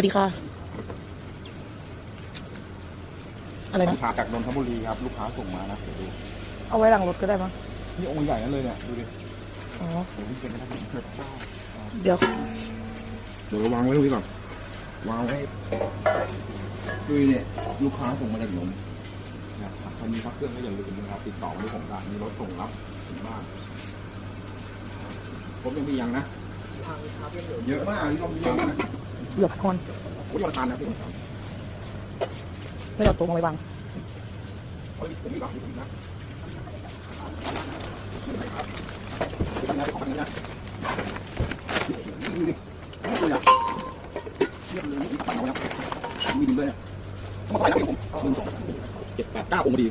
วัสดีค่ะ อะไรนะลูกค้าจากนนทบุรีครับ ลูกค้าส่งมานะเดี๋ยวดูเอาไว้หลังรถก็ได้มั้งนี่องค์ใหญ่นั่นเลยเนี่ยดูดิอ๋อโอ้โหนี่เป็นไม่ได้ผมเคยเจ้าเดี๋ยวเดี๋ยววางไว้ตรงนี้ก่อนวางไว้ดูเนี่ยลูกค้าส่งมาจากนนท์นะครับใครมีพักเครื่องก็อย่าลืมนะครับติดต่อที่ผมได้มีรถส่งรับถึงบ้านผมยังมียังนะเยอะมากที่เรามีเยอะมากนะเหยียบก่อน โอ้ยราคานะพี่ผมถามไม่เอาตัวมาไว้วางเฮ้ยผมมีรับผมมีรับครับเป็นไงของนี้นะดูดิดูดิเทียบเลยนี่ปังเอาแล้วมีดินด้วยเนี่ยมาไปแล้วผมหนึ่งสองเจ็ดแปดเก้าองค์พอดี